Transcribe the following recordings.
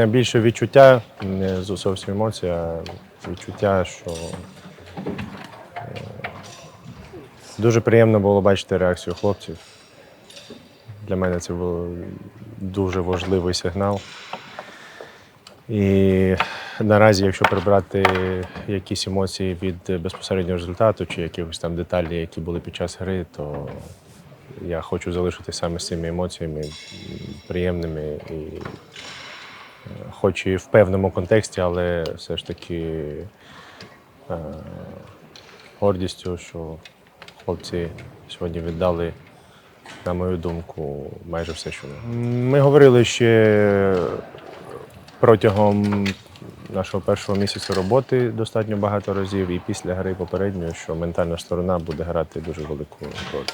найбільше відчуття, не зовсім емоція, а відчуття, що е, дуже приємно було бачити реакцію хлопців. Для мене це був дуже важливий сигнал. І наразі, якщо прибрати якісь емоції від безпосереднього результату чи якихось там деталей, які були під час гри, то я хочу залишитися саме з цими емоціями приємними і хоч і в певному контексті, але все ж таки е, гордістю, що хлопці сьогодні віддали, на мою думку, майже все, що. Ми говорили ще протягом нашого першого місяця роботи достатньо багато разів, і після гри попередньої, що ментальна сторона буде грати дуже велику роль.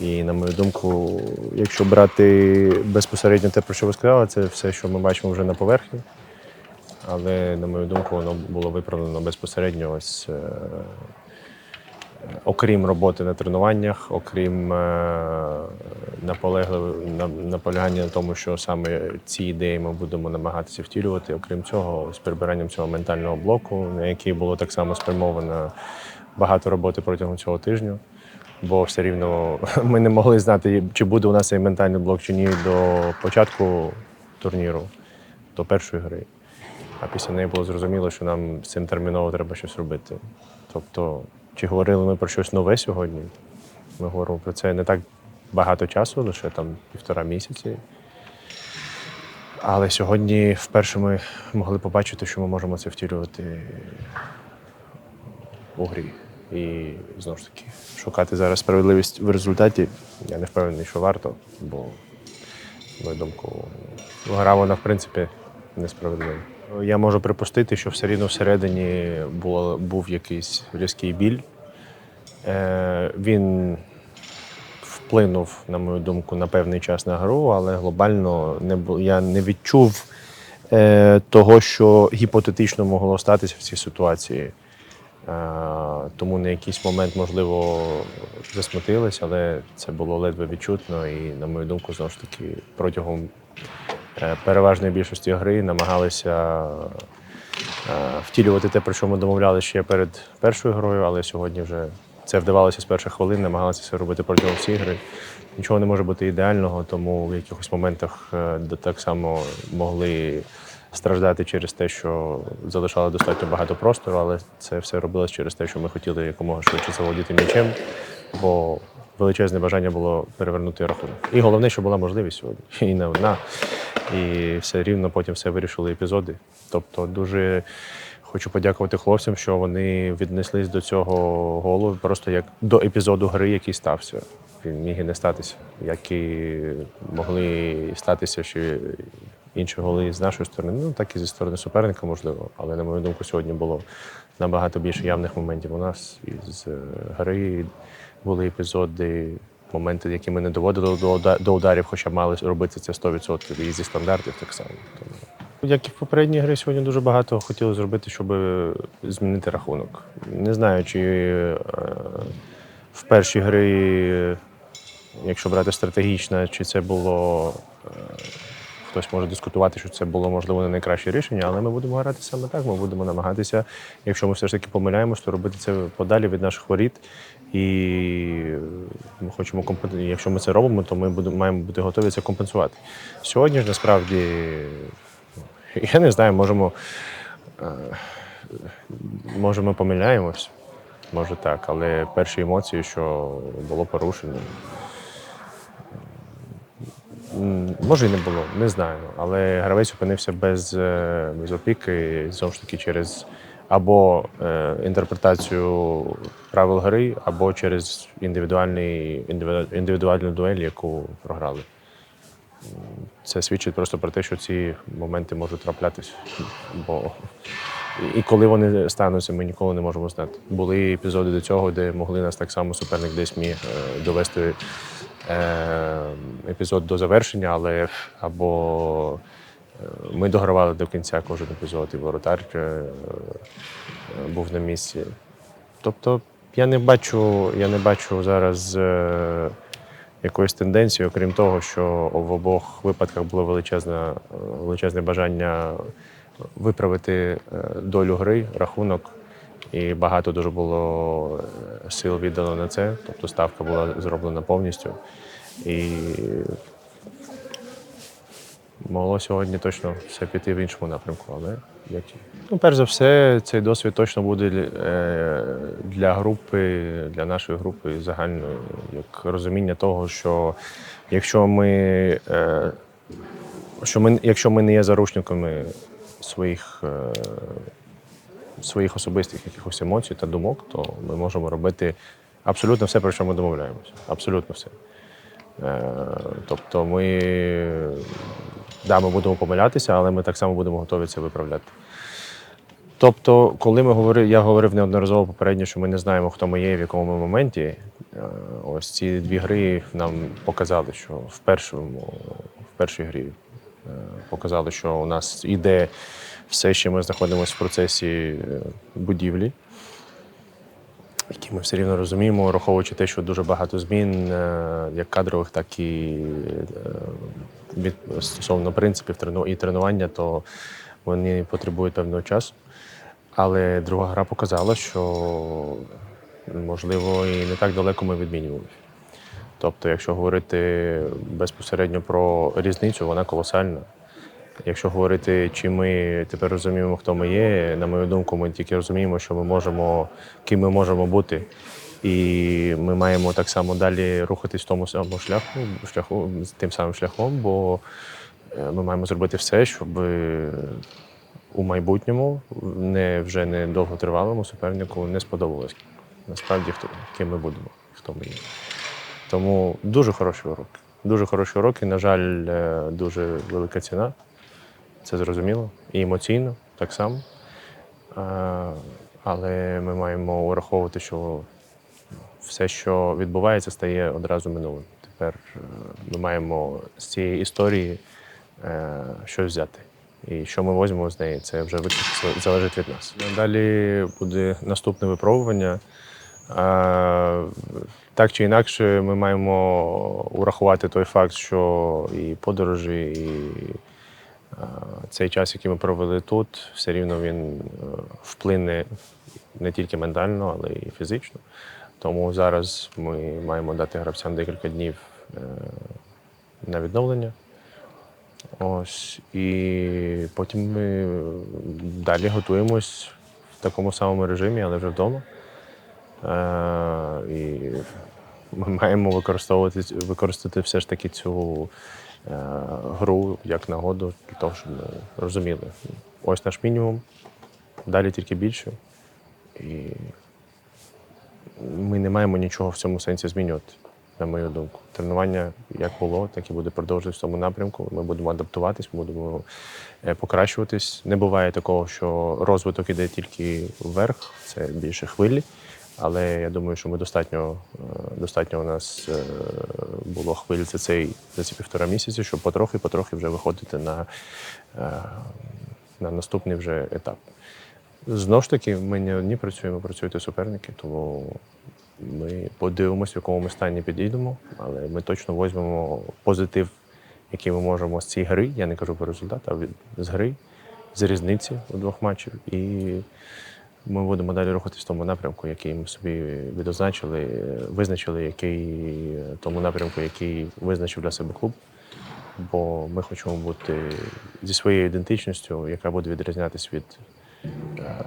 І на мою думку, якщо брати безпосередньо те, про що ви сказали, це все, що ми бачимо вже на поверхні. Але, на мою думку, воно було виправлено безпосередньо ось. е, Окрім роботи на тренуваннях, окрім е, наполягання на тому, що саме ці ідеї ми будемо намагатися втілювати. Окрім цього, з прибиранням цього ментального блоку, на який було так само спрямовано багато роботи протягом цього тижня. Бо все рівно ми не могли знати, чи буде у нас цей ментальний блок чи ні до початку турніру, до першої гри. А після неї було зрозуміло, що нам з цим терміново треба щось робити. Тобто, чи говорили ми про щось нове сьогодні? Ми говоримо про це не так багато часу, лише там півтора місяці. Але сьогодні вперше ми могли побачити, що ми можемо це втілювати у грі. І знову ж таки, шукати зараз справедливість в результаті. Я не впевнений, що варто, бо, на мою думку, гра вона, в принципі, несправедлива. Я можу припустити, що все рівно всередині було, був якийсь різкий біль. Е, він вплинув, на мою думку, на певний час на гру, але глобально не я не відчув е, того, що гіпотетично могло статися в цій ситуації. Е, тому на якийсь момент, можливо, засмутились, але це було ледве відчутно. І, на мою думку, знову ж таки, протягом е, переважної більшості гри намагалися е, втілювати те, про що ми домовлялися ще перед першою грою, але сьогодні вже це вдавалося з перших хвилин, намагалися це робити протягом всієї гри. Нічого не може бути ідеального, тому в якихось моментах так само могли страждати через те, що залишали достатньо багато простору, але це все робилось через те, що ми хотіли якомога швидше заволодіти м'ячем, бо величезне бажання було перевернути рахунок. І головне, що була можливість сьогодні, і не одна. І все рівно потім все вирішили епізоди. Тобто дуже хочу подякувати хлопцям, що вони віднеслись до цього голу просто як до епізоду гри, який стався. Він міг і не статися, як і могли статися ще інші голи з нашої сторони, ну так і зі сторони суперника, можливо. Але на мою думку, сьогодні було набагато більше явних моментів у нас. Із е, гри були епізоди, моменти, які ми не доводили до, ударів, хоча мали робити це 100% і зі стандартів так само. Як і в попередній грі, сьогодні дуже багато хотіли зробити, щоб змінити рахунок. Не знаю, чи е, в першій грі, якщо брати стратегічно, чи це було. Хтось може дискутувати, що це було можливо не найкраще рішення, але ми будемо грати саме так. Ми будемо намагатися, якщо ми все ж таки помиляємось, то робити це подалі від наших воріт. І ми хочемо Якщо ми це робимо, то ми будемо маємо бути готові це компенсувати. Сьогодні ж насправді я не знаю, можемо, е, може ми помиляємось, може так, але перші емоції, що було порушено. Може і не було, не знаю. Але гравець опинився без, е, без опіки, знову ж таки, через або е, інтерпретацію правил гри, або через індивідуальний, індивідуальну дуель, яку програли. Це свідчить просто про те, що ці моменти можуть траплятися. Бо і коли вони стануться, ми ніколи не можемо знати. Були епізоди до цього, де могли нас так само суперник десь міг е, довести епізод до завершення, але або е, ми догравали до кінця кожен епізод, і воротар е, е, був на місці. Тобто я не бачу, я не бачу зараз. е, якоюсь тенденцією, окрім того, що в обох випадках було величезне, величезне бажання виправити е, долю гри, рахунок. І багато дуже було е, сил віддано на це. Тобто ставка була зроблена повністю. І могло сьогодні точно все піти в іншому напрямку. Але як ну, перш за все, цей досвід точно буде е, для групи, для нашої групи загальної, як розуміння того, що якщо ми, е, що ми, якщо ми не є заручниками своїх. Своїх особистих якихось емоцій та думок, то ми можемо робити абсолютно все, про що ми домовляємося. Абсолютно все. Е, тобто ми, да, ми будемо помилятися, але ми так само будемо готові це виправляти. Тобто, коли ми говорили, я говорив неодноразово попередньо, що ми не знаємо, хто ми є і в якому ми моменті. е, Ось ці дві гри нам показали, що в першому, в першій грі е, показали, що у нас іде все ще ми знаходимося в процесі е, будівлі, які ми все рівно розуміємо, враховуючи те, що дуже багато змін, е, як кадрових, так і е, від стосовно принципів і тренування, то вони потребують певного часу. Але друга гра показала, що можливо і не так далеко ми відмінювалися. Тобто, якщо говорити безпосередньо про різницю, вона колосальна. Якщо говорити, чи ми тепер розуміємо, хто ми є, на мою думку, ми тільки розуміємо, що ми можемо, ким ми можемо бути. І ми маємо так само далі рухатись тому самому шляху, шляху тим самим шляхом, бо е, ми маємо зробити все, щоб у майбутньому, не вже не довготривалому супернику не сподобалось насправді, хто ким ми будемо, хто ми є. Тому дуже хороші уроки. Дуже хороші уроки. На жаль, е, дуже велика ціна. Це зрозуміло. І емоційно так само. Е, Але ми маємо враховувати, що все, що відбувається, стає одразу минулим. Тепер е, ми маємо з цієї історії е, щось взяти. І що ми візьмемо з неї, це вже залежить від нас. Далі буде наступне випробування. Так чи інакше, ми маємо урахувати той факт, що і подорожі, і цей час, який ми провели тут, все рівно він е, вплине не тільки ментально, але й фізично. Тому зараз ми маємо дати гравцям декілька днів е, на відновлення. Ось, і потім ми далі готуємось в такому самому режимі, але вже вдома. Е, і ми маємо використовувати використати все ж таки цю е, гру як нагоду для того, щоб ми розуміли. Ось наш мінімум, далі тільки більше. І ми не маємо нічого в цьому сенсі змінювати, на мою думку. Тренування як було, так і буде продовжуватися в тому напрямку. Ми будемо адаптуватись, ми будемо е, покращуватись. Не буває такого, що розвиток іде тільки вверх, це більше хвилі. Але я думаю, що ми достатньо, е, достатньо у нас е, було хвиль за цей за ці півтора місяці, щоб потрохи-потрохи вже виходити на, е, на наступний вже етап. Знову ж таки, ми не одні працюємо, працюють суперники, тому ми подивимося, в якому ми стані підійдемо, але ми точно візьмемо позитив, який ми можемо з цієї гри. Я не кажу про результат, а від, з гри, з різниці у двох матчів. І ми будемо далі рухатись в тому напрямку, який ми собі відозначили, визначили, який е, тому напрямку, який визначив для себе клуб. Бо ми хочемо бути зі своєю ідентичністю, яка буде відрізнятися від е,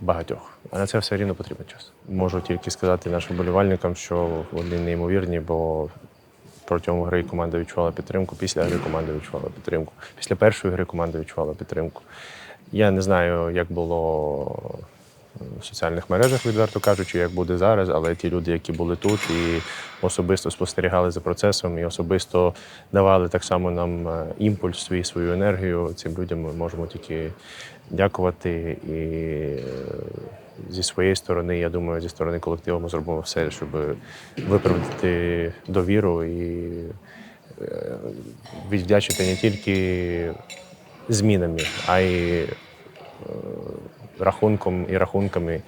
багатьох. А на це все рівно потрібен час. Можу тільки сказати нашим болівальникам, що вони неймовірні, бо протягом гри команда відчувала підтримку, після гри команда відчувала підтримку. Після першої гри команда відчувала підтримку. Я не знаю, як було в соціальних мережах, відверто кажучи, як буде зараз, але ті люди, які були тут і особисто спостерігали за процесом, і особисто давали так само нам е, імпульс, свій, свою енергію, цим людям ми можемо тільки дякувати. І е, зі своєї сторони, я думаю, зі сторони колективу ми зробимо все, щоб виправдати довіру і е, віддячити не тільки змінами, а й рахунком і рахунками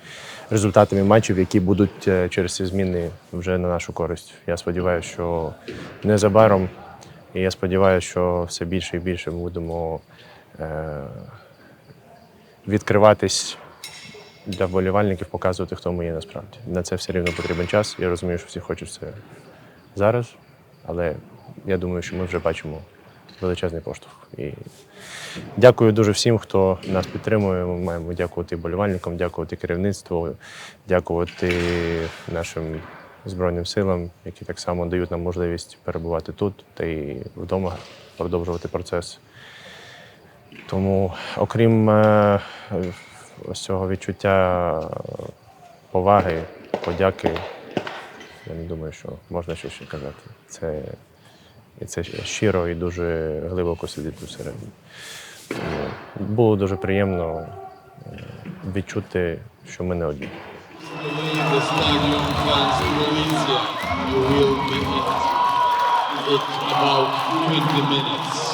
результатами матчів, які будуть е, через ці зміни вже на нашу користь. Я сподіваюся, що незабаром, і я сподіваюся, що все більше і більше ми будемо е, відкриватись для вболівальників, показувати, хто ми є насправді. На це все рівно потрібен час. Я розумію, що всі хочуть це зараз, але я думаю, що ми вже бачимо величезний поштовх. І дякую дуже всім, хто нас підтримує. Ми маємо дякувати вболівальникам, дякувати керівництву, дякувати нашим Збройним силам, які так само дають нам можливість перебувати тут та і вдома, продовжувати процес. Тому, окрім е, ось цього відчуття поваги, подяки, я не думаю, що можна щось ще казати. Це, і це щиро і дуже глибоко сидить усередині. Було дуже приємно е, відчути, що ми не одні. in about 20 minutes.